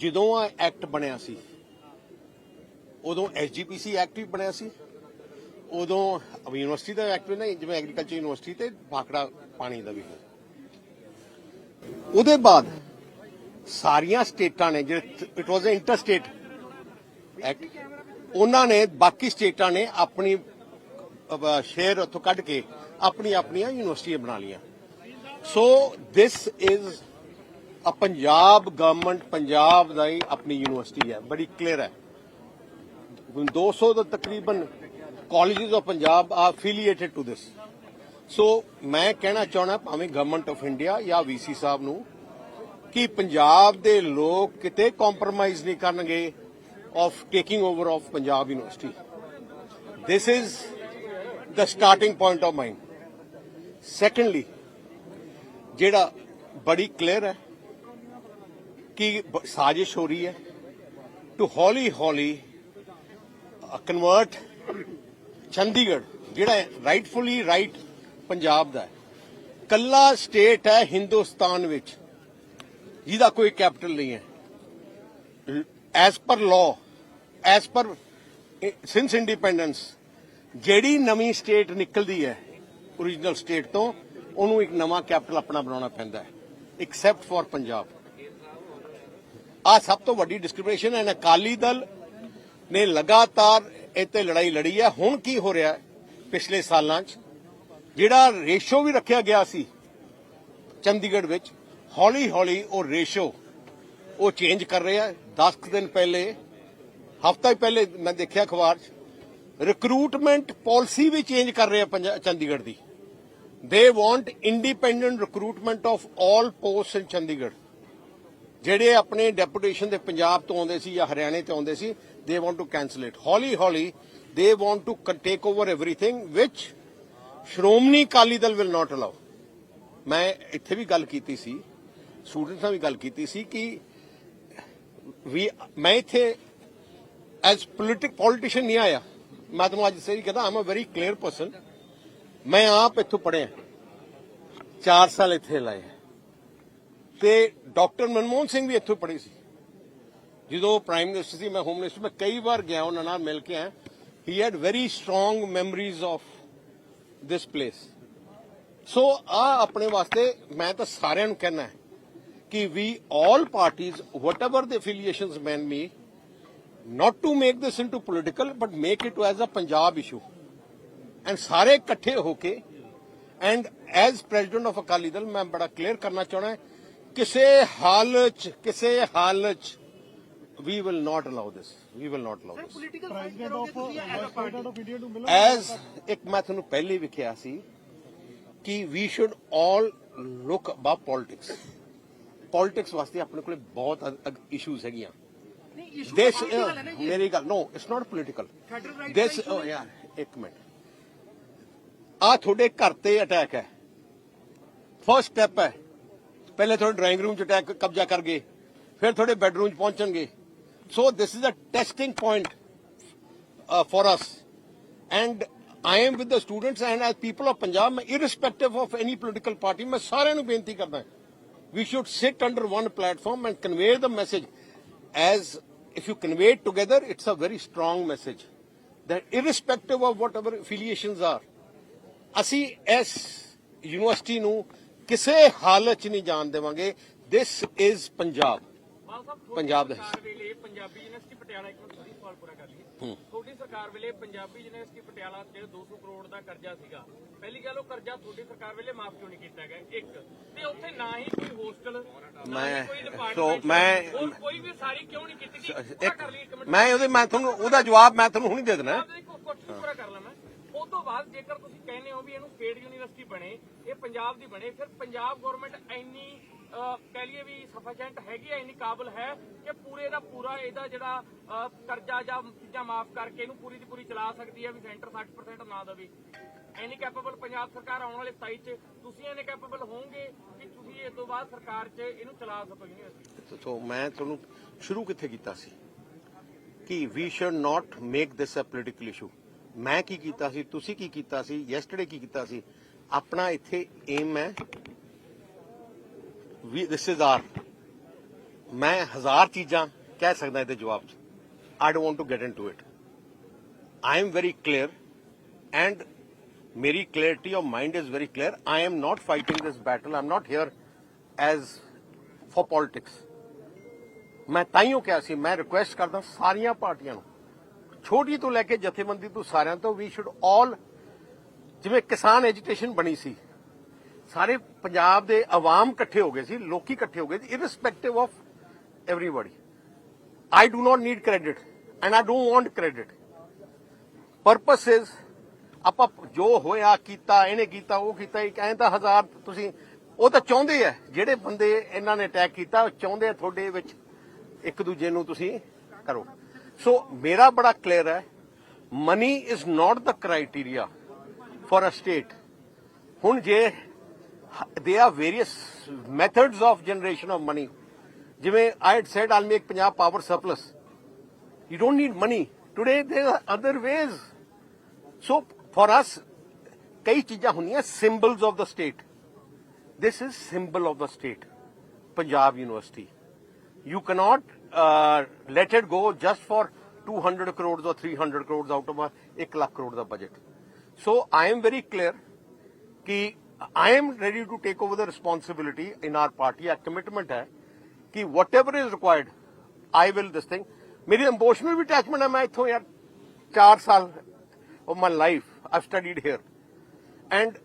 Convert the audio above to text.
ਜਦੋਂ ਆ ਐਕਟ ਬਣਿਆ ਸੀ, ਉਦੋਂ ਐਸਜੀਪੀਸੀ ਐਕਟ ਵੀ ਬਣਿਆ ਸੀ, ਉਦੋਂ ਯੂਨੀਵਰਸਿਟੀ ਦਾ ਐਕਟ ਵੀ ਨਾ ਜਿਵੇਂ ਐਗਰੀਕਲਚਰ ਯੂਨੀਵਰਸਿਟੀ ਤੇ ਭਾਖੜਾ ਪਾਣੀ ਦਾ ਵੀ ਉਹਦੇ ਬਾਅਦ ਸਾਰੀਆਂ ਸਟੇਟਾਂ ਨੇ, ਜਿਹੜੇ it was uh inter state act ਉਹਨਾਂ ਨੇ ਬਾਕੀ ਸਟੇਟਾਂ ਨੇ ਆਪਣੀ ਸ਼ੇਅਰ ਉੱਥੋਂ ਕੱਢ ਕੇ ਆਪਣੀ ਆਪਣੀਆਂ ਯੂਨੀਵਰਸਿਟੀਆਂ ਬਣਾ ਲਈਆਂ। So this is uh Punjab government Punjab ਦਾ ਹੀ ਆਪਣੀ ਯੂਨੀਵਰਸਿਟੀ ਹੈ, ਬੜੀ ਕਲੀਅਰ ਹੈ। ਹੁਣ 200 ਦਾ ਤਕਰੀਬਨ ਕਾਲਜਸ ਆਫ ਪੰਜਾਬ ਆ ਅਫੀਲੀਏਟਡ ਟੂ ਦਿਸ ਸੋ ਮੈਂ ਕਹਿਣਾ ਚਾਹਣਾ ਭਾਵੇਂ ਗਵਰਨਮੈਂਟ ਆਫ ਇੰਡੀਆ ਜਾਂ ਵੀਸੀ ਸਾਹਿਬ ਨੂੰ ਕਿ ਪੰਜਾਬ ਦੇ ਲੋਕ ਕਿਤੇ ਕੰਪਰੋਮਾਈਜ਼ ਨਹੀਂ ਕਰਨਗੇ of taking over of Punjab university this is the starting point of mine secondly, ਜਿਹੜਾ ਬੜੀ ਕਲੀਅਰ ਹੈ ਕਿ ਸਾਜ਼ਿਸ਼ ਹੋ ਰਹੀ ਹੈ? ਟੂ ਹੌਲੀ ਹੌਲੀ ਕਨਵਰਟ ਚੰਡੀਗੜ੍ਹ ਜਿਹੜਾ ਰਾਈਟਫੁਲੀ ਰਾਈਟ ਪੰਜਾਬ ਦਾ ਹੈ। ਕੱਲਾ ਸਟੇਟ ਹੈ ਹਿੰਦੁਸਤਾਨ ਵਿੱਚ। ਜਿਹਦਾ ਕੋਈ ਕੈਪੀਟਲ ਨਹੀਂ ਹੈ। As per law as per since independence ਜਿਹੜੀ ਨਵੀਂ ਸਟੇਟ ਨਿਕਲਦੀ ਹੈ origignal ਸਟੇਟ ਤੋਂ, ਉਹਨੂੰ ਇੱਕ ਨਵਾਂ ਕੈਪੀਟਲ ਆਪਣਾ ਬਣਾਉਣਾ ਪੈਂਦਾ ਹੈ ਐਕਸੈਪਟ ਫॉर ਪੰਜਾਬ। ਆ ਸਭ ਤੋਂ ਵੱਡੀ ਡਿਸਕ੍ਰਿਮੀਨੇਸ਼ਨ ਹੈ ਅਕਾਲੀ ਦਲ ਨੇ ਲਗਾਤਾਰ ਇੱਥੇ ਲੜਾਈ ਲੜੀ ਹੈ। ਹੁਣ ਕੀ ਹੋ ਰਿਹਾ ਪਿਛਲੇ ਸਾਲਾਂ 'ਚ? ਜਿਹੜਾ ਰੇਸ਼ੋ ਵੀ ਰੱਖਿਆ ਗਿਆ ਸੀ ਚੰਡੀਗੜ੍ਹ ਵਿੱਚ ਹੌਲੀ ਹੌਲੀ ਉਹ ਰੇਸ਼ੋ ਉਹ ਚੇਂਜ ਕਰ ਰਿਹਾ 10 ਦਿਨ ਪਹਿਲੇ, ਹਫਤਾ ਹੀ ਪਹਿਲੇ ਮੈਂ ਦੇਖਿਆ ਅਖਬਾਰ 'ਚ ਰਿਕਰੂਟਮੈਂਟ ਪਾਲਿਸੀ ਵੀ ਚੇਂਜ ਕਰ ਰਿਹਾ ਪੰਜਾ- ਚੰਡੀਗੜ੍ਹ ਦੀ। They want independent recruitment of all post in Chandigarh. ਜਿਹੜੇ ਆਪਣੇ ਡੈਪੂਟੇਸ਼ਨ ਦੇ ਪੰਜਾਬ ਤੋਂ ਆਉਂਦੇ ਸੀ ਜਾਂ ਹਰਿਆਣੇ ਤੋਂ ਆਉਂਦੇ ਸੀ ਦੇ ਵਾਂਟ ਟੂ ਕੈਨਸਲ ਇਟ ਹੌਲੀ ਹੌਲੀ they want to take over everything which Shiromani Akali Dal will not allow ਮੈਂ ਇੱਥੇ ਵੀ ਗੱਲ ਕੀਤੀ ਸੀ ਸਟੂਡੈਂਟਸ ਨਾਲ ਵੀ ਗੱਲ ਕੀਤੀ ਸੀ ਕਿ ਵੀ ਮੈਂ ਇੱਥੇ ਐਜ਼ ਪੋਲਿਟਿਕ ਪੋਲੀਟੀਸ਼ੀਅਨ ਨਹੀਂ ਆਇਆ ਮੈਂ ਤੁਹਾਨੂੰ ਅੱਜ ਸਹੀ ਕਹਦਾ I'm a very clear person ਮੈਂ ਆਪ ਇੱਥੋਂ ਪੜਿਆ 4 ਸਾਲ ਇੱਥੇ ਲਾਏ ਤੇ ਡਾਕਟਰ ਮਨਮੋਹਨ ਸਿੰਘ ਵੀ ਇੱਥੋਂ ਪੜ੍ਹੇ ਸੀ। ਜਦੋਂ ਪ੍ਰਾਈਮ ਮਿਨਿਸਟਰ ਸੀ, ਮੈਂ ਹੋਮ ਮਿਨਿਸਟਰ, ਮੈਂ ਕਈ ਵਾਰ ਗਿਆ ਉਹਨਾਂ ਨਾਲ ਮਿਲ ਕੇ ਆਇਆ। He had very strong memories of this place so ਆ ਆਪਣੇ ਵਾਸਤੇ ਮੈਂ ਤਾਂ ਸਾਰਿਆਂ ਨੂੰ ਕਹਿਣਾ ਕਿ ਵੀ ਆਲ ਪਾਰਟੀਜ਼ ਵਟਐਵਰ ਦੇ ਅਫੀਲੀਏਸ਼ਨਸ ਮੈਨ ਮੀ not to make this into political, but make it as a Punjab issue. And ਸਾਰੇ ਇਕੱਠੇ ਹੋ ਕੇ and as president of Akali Dal ਮੈਂ ਬੜਾ ਕਲੀਅਰ ਕਰਨਾ ਚਾਹਣਾ ਕਿਸੇ ਹਾਲਤ ਚ ਕਿਸੇ ਹਾਲਤ ਚ we will not allow this we will not allow this political side ਕਰੋਗੇ ਤੁਸੀਂ ਐਜ਼ ਅ ਪਾਰਟੀ as ਇੱਕ ਮੈਂ ਤੁਹਾਨੂੰ ਪਹਿਲੇ ਵੀ ਕਿਹਾ ਸੀ ਕਿ we should all look above politics politics ਵਾਸਤੇ ਆਪਣੇ ਕੋਲੇ ਬਹੁਤ ਇਸ਼ੂਜ਼ ਹੈਗੀਆਂ uh, ਮੇਰੀ ਗੱਲ no it's not political Federal rights this ਦਾ issue oh yeah ਇੱਕ ਮਿੰਟ ਆ ਤੁਹਾਡੇ ਘਰ ਤੇ ਅਟੈਕ ਹੈ ਫਰਸਟ ਸਟੈਪ ਹੈ ਪਹਿਲੇ ਤੁਹਾਡੇ ਡਰਾਇੰਗ ਰੂਮ 'ਚ ਅਟੈਕ ਕਬਜ਼ਾ ਕਰ ਗਏ ਫਿਰ ਤੁਹਾਡੇ ਬੈਡਰੂਮ 'ਚ ਪਹੁੰਚਣਗੇ so this is a testing point for us and I am with the students and as people of Punjab ਮੈਂ irrespective of any political party ਮੈਂ ਸਾਰਿਆਂ ਨੂੰ ਬੇਨਤੀ ਕਰਦਾ we should sit under one platform and convey the message as if you convey it together, it's a very strong message that irrespective of whatever affiliations are, ਅਸੀਂ ਇਸ university ਨੂੰ ਕਿਸੇ ਹਾਲਤ 'ਚ ਨਹੀਂ ਜਾਣ ਦੇਵਾਂਗੇ। This is ਪੰਜਾਬ ਪੰਜਾਬ ਦਾ ਪੰਜਾਬੀ ਯੂਨੀਵਰਸਿਟੀ ਪਟਿਆਲਾ ਇੱਕ ਮਿੰਟ ਸਵਾਲ ਪੂਰਾ ਕਰ ਲਈਏ। ਤੁਹਾਡੀ ਸਰਕਾਰ ਵੇਲੇ ਪੰਜਾਬੀ ਯੂਨੀਵਰਸਿਟੀ ਪਟਿਆਲਾ ਜਿਹੜਾ 200 ਕਰੋੜ ਦਾ ਕਰਜ਼ਾ ਸੀਗਾ ਪਹਿਲੀ ਗੱਲ ਉਹ ਕਰਜ਼ਾ ਤੁਹਾਡੀ ਸਰਕਾਰ ਵੇਲੇ ਮਾਫ ਕਿਉਂ ਨਹੀਂ ਕੀਤਾ ਗਿਆ? ਇੱਕ ਤੇ ਉੱਥੇ ਨਾ ਹੀ ਕੋਈ ਹੋਸਟਲ ਮੈਂ- ਕੋਈ department, ਸੋ ਮੈਂ- ਹੋਰ ਕੋਈ ਵੀ ਸਾਰੀ ਕਿਉਂ ਨਹੀਂ ਕੀਤੀ ਗਈ? ਪੂਰਾ ਇੱਕ ਕਰ ਲਈ ਇੱਕ ਮਿੰਟ। ਮੈਂ ਉਹਦੇ ਮੈਂ ਤੁਹਾਨੂੰ ਉਹਦਾ ਜਵਾਬ ਮੈਂ ਤੁਹਾਨੂੰ ਹੁਣੀ ਦੇ ਦੇਣਾ। ਆਪ ਦੇਖੋ ਕੁਝ ਪੂਰਾ ਕਰ ਲਾਂ ਮੈਂ। ਉਸ ਤੋਂ ਬਾਅਦ ਜੇਕਰ ਤੁਸੀਂ ਕਹਿੰਦੇ ਹੋ ਵੀ ਇਹਨੂੰ ਸਟੇਟ ਯੂਨੀਵਰਸਿਟੀ ਬਣੇ ਇਹ ਪੰਜਾਬ ਦੀ ਬਣੇ ਫਿਰ ਪੰਜਾਬ ਗਵਰਨਮੈਂਟ ਇੰਨੀ ਅਹ, ਕਹਿ ਲਈਏ ਵੀ ਸਫੀਸ਼ੀਐਂਟ ਹੈਗੀ ਹੈ ਇੰਨੀ ਕਾਬਲ ਹੈ ਕਿ ਪੂਰੇ ਦਾ ਪੂਰਾ ਇਹਦਾ ਜਿਹੜਾ ਕਰਜ਼ਾ ਜਾਂ ਚੀਜ਼ਾਂ ਮਾਫ ਕਰਕੇ ਇਹਨੂੰ ਪੂਰੀ ਦੀ ਪੂਰੀ ਚਲਾ ਸਕਦੀ ਹੈ ਵੀ ਸੈਂਟਰ 60% ਨਾ ਦੇਵੇ। ਇੰਨੀ ਕੈਪੇਬਲ ਪੰਜਾਬ ਸਰਕਾਰ ਆਉਣ ਵਾਲੇ 27 ਚ ਤੁਸੀਂ ਇੰਨੇ ਕੈਪੇਬਲ ਹੋਵੋਗੇ ਕਿ ਤੁਸੀਂ ਇਸ ਤੋਂ ਬਾਅਦ ਸਰਕਾਰ 'ਚ ਇਹਨੂੰ ਚਲਾ ਸਕੋ ਯੂਨੀਵਰਸਿਟੀ? ਸੋ ਮੈਂ ਤੁਹਾਨੂੰ ਸ਼ੁਰੂ ਕਿੱਥੇ ਕੀਤਾ ਸੀ? ਕਿ we should not make this uh political issue ਮੈਂ ਕੀ ਕੀਤਾ ਸੀ, ਤੁਸੀਂ ਕੀ ਕੀਤਾ ਸੀ ਯੈਸਟਰਡੇ ਕੀ ਕੀਤਾ ਸੀ ਆਪਣਾ ਇੱਥੇ ਏਮ ਹੈ ਵੀ ਦਿਸ ਇਜ਼ ਆਰ ਮੈਂ ਹਜ਼ਾਰ ਚੀਜ਼ਾਂ ਕਹਿ ਸਕਦਾ ਇਹਦੇ ਜਵਾਬ 'ਚ I don't want to get into it I am very clear and ਮੇਰੀ clarity of mind is very clear. I am not fighting this battle. I'm not here as for politics. ਮੈਂ ਤਾਈਓ ਕਿਹਾ ਸੀ, ਮੈਂ ਰਿਕੁਐਸਟ ਕਰਦਾ ਸਾਰੀਆਂ ਪਾਰਟੀਆਂ ਨੂੰ ਛੋਟੀ ਤੋਂ ਲੈ ਕੇ ਜਥੇਬੰਦੀ ਤੋਂ ਸਾਰਿਆਂ ਤੋਂ ਵੀ ਸ਼ੁਡ ਆਲ ਜਿਵੇਂ ਕਿਸਾਨ ਐਜੀਟੇਸ਼ਨ ਬਣੀ ਸੀ, ਸਾਰੇ ਪੰਜਾਬ ਦੇ ਆਵਾਮ ਇਕੱਠੇ ਹੋ ਗਏ ਸੀ, ਲੋਕੀ ਇਕੱਠੇ ਹੋ ਗਏ ਸੀ irrespective of everybody I do not need credit and I don't want credit purpose is ਆਪਾਂ ਜੋ ਹੋਇਆ, ਕੀਤਾ, ਇਹਨੇ ਕੀਤਾ, ਉਹ ਕੀਤਾ, ਇੱਕ ਐਂ ਤਾਂ ਹਜ਼ਾਰ ਤੁਸੀਂ, ਉਹ ਤਾਂ ਚਾਹੁੰਦੇ ਆ, ਜਿਹੜੇ ਬੰਦੇ ਇਹਨਾਂ ਨੇ ਅਟੈਕ ਕੀਤਾ, ਉਹ ਚਾਹੁੰਦੇ ਆ ਤੁਹਾਡੇ ਵਿੱਚ ਇੱਕ ਦੂਜੇ ਨੂੰ ਤੁਸੀਂ ਕਰੋ। ਸੋ ਮੇਰਾ ਬੜਾ ਕਲੀਅਰ ਹੈ money is not the criteria for a state ਹੁਣ ਜੇ they are various methods of generation of money ਜਿਵੇਂ I had said all make Punjab power surplus you don't need money today there are other ways so for us ਕਈ ਚੀਜ਼ਾਂ ਹੁੰਦੀਆਂ symbols of the state this is symbol of the state punjab university you cannot let it go just for 200 crores or 300 crores out of a 1 lakh crore ਦਾ budget. So I am very clear ਕਿ I am ready to take over the responsibility in our party. A commitment ਹੈ ਕਿ whatever is required, I will this thing. ਮੇਰੀ emotional ਵੀ attachment ਹੈ ਮੈਂ ਇੱਥੋਂ ਯਾਰ 4 ਸਾਲ of my life I've studied here and